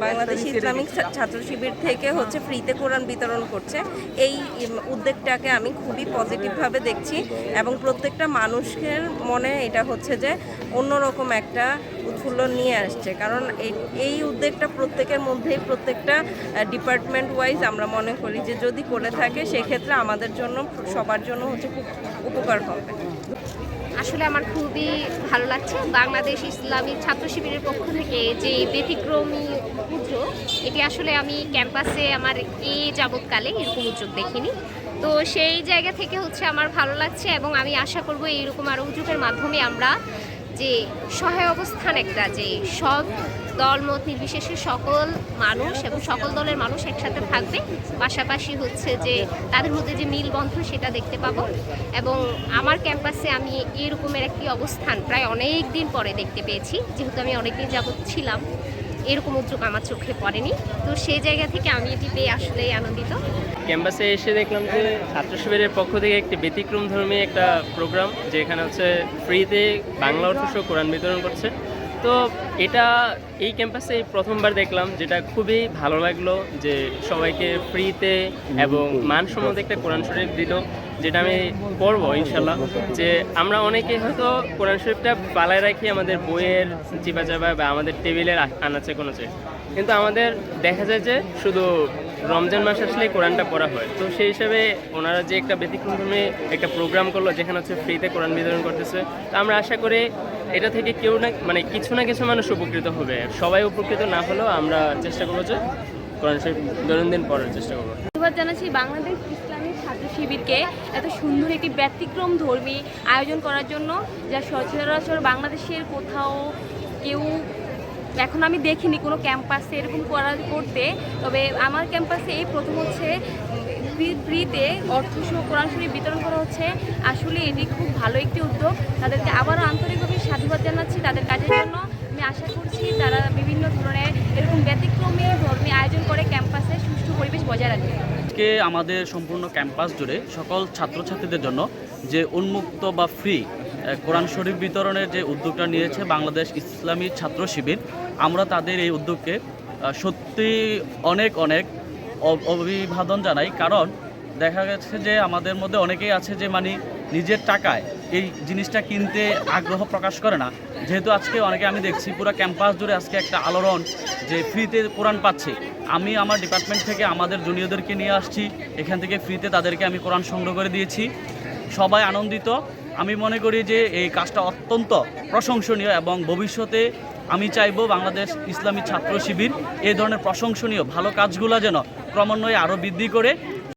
Bangladesh Islamic ছাত্র শিবির থেকে হচ্ছে ফ্রিতে কোরআন বিতরণ করছে। এই উদ্যোগটাকে আমি খুবই পজিটিভভাবে দেখছি এবং প্রত্যেকটা মানুষের মনে এটা হচ্ছে যে অন্যরকম একটা উৎফুল্ল নিয়ে আসছে। কারণ এই- এই উদ্যোগটা প্রত্যেকের মধ্যেই প্রত্যেকটা ডিপার্টমেন্ট ওয়াইজ আমরা মনে করি যে যদি করে থাকে, সেক্ষেত্রে আমাদের জন্য, সবার জন্য হচ্ছে খুব উপকার হবে। আসলে আমার খুবই ভালো লাগছে। বাংলাদেশ ইসলামী ছাত্র শিবিরের পক্ষ থেকে যে ব্যতিক্রমী উদ্যোগ এটি আসলে আমি ক্যাম্পাসে আমার এ যাবৎকালে এরকম উদ্যোগ দেখিনি। তো সেই জায়গা থেকে হচ্ছে আমার ভালো লাগছে এবং আমি আশা করব এইরকম আরও উদ্যোগের মাধ্যমে আমরা যে সহায় অবস্থান একটা, যে সব দলমত নির্বিশেষে সকল মানুষ এবং সকল দলের মানুষ একসাথে থাকবে। পাশাপাশি হচ্ছে যে তাদের মধ্যে যে মিলবন্ধন, সেটা দেখতে পাবো। এবং আমার ক্যাম্পাসে আমি এরকমের একটি অবস্থান প্রায় অনেক দিন পরে দেখতে পেয়েছি। যেহেতু আমি অনেকদিন যাবৎ ছিলাম, এরকম উদ্যোগ আমার চোখে পড়েনি। তো সেই জায়গা থেকে আমি এটি পেয়ে আসলেই আনন্দিত। ক্যাম্পাসে এসে দেখলাম যে ছাত্র শিবিরের পক্ষ থেকে একটি ব্যতিক্রম ধর্মী একটা প্রোগ্রাম, যেখানে হচ্ছে ফ্রিতে বাংলা অর্থ কোরআন বিতরণ করছে। তো এটা এই ক্যাম্পাসে প্রথমবার দেখলাম, যেটা খুবই ভালো লাগল যে সবাইকে ফ্রিতে এবং মানসম্মত একটা কোরআন শরীফ দিল, যেটা আমি পড়ব ইনশাল্লাহ। যে আমরা অনেকে হয়তো কোরআন শরীফটা পালায় রাখি আমাদের বইয়ের চিপা চাপা বা আমাদের টেবিলের আনাচে কোনাচে কিন্তু আমাদের দেখা যায় যে শুধু রমজান মাস আসলে কোরআনটা পড়া হয়। তো সেই হিসাবে ওনারা যে একটা ব্যতিক্রমে একটা প্রোগ্রাম করল, যেখানে হচ্ছে ফ্রিতে কোরআন বিতরণ করতেছে। তো আমরা আশা করি এটা থেকে কেউ না মানে কিছু না কিছু মানুষ উপকৃত হবে। সবাই উপকৃত না হলেও আমরা চেষ্টা করব যে কোরআন শরীফ দৈনন্দিন পড়ার চেষ্টা করব। ধন্যবাদ জানাচ্ছি বাংলাদেশ ইসলামী ছাত্র শিবিরকে এত সুন্দর একটি ব্যতিক্রম ধর্মী আয়োজন করার জন্য, যা সচরাচর বাংলাদেশের কোথাও কেউ এখন আমি দেখিনি কোনো ক্যাম্পাসে এরকম করা করতে। তবে আমার ক্যাম্পাসে এই প্রথম হচ্ছে ফ্রিতে অর্থ সহ কোরআন শরীফ বিতরণ করা হচ্ছে। আসলে এটি খুব ভালো একটি উদ্যোগ। তাদেরকে আবারও আন্তরিকভাবে সাধুবাদ জানাচ্ছি তাদের কাজের জন্য। আমি আশা করছি তারা বিভিন্ন ধরনের এরকম ব্যতিক্রমী ধর্মী আয়োজন করে ক্যাম্পাসে সুষ্ঠু পরিবেশ বজায় রাখবে আজকে আমাদের সম্পূর্ণ ক্যাম্পাস জুড়ে সকল ছাত্রছাত্রীদের জন্য যে উন্মুক্ত বা ফ্রি কোরআন শরীফ বিতরণের যে উদ্যোগটা নিয়েছে বাংলাদেশ ইসলামী ছাত্র শিবির, আমরা তাদের এই উদ্যোগকে সত্যি অনেক অনেক অভিবাদন জানাই। কারণ দেখা গেছে যে আমাদের মধ্যে অনেকেই আছে যে মানে নিজের টাকায় এই জিনিসটা কিনতে আগ্রহ প্রকাশ করে না। যেহেতু আজকে অনেকে আমি দেখছি পুরো ক্যাম্পাস জুড়ে আজকে একটা আলোড়ন যে ফ্রিতে কোরআন পাচ্ছে। আমি আমার ডিপার্টমেন্ট থেকে আমাদের জুনিয়রদেরকে নিয়ে আসছি। এখান থেকে ফ্রিতে তাদেরকে আমি কোরআন সংগ্রহ করে দিয়েছি। সবাই আনন্দিত। আমি মনে করি যে এই কাজটা অত্যন্ত প্রশংসনীয় এবং ভবিষ্যতে আমি চাইব বাংলাদেশ ইসলামী ছাত্র শিবির এই ধরনের প্রশংসনীয় ভালো কাজগুলো যেন ক্রমান্বয়ে আরও বৃদ্ধি করে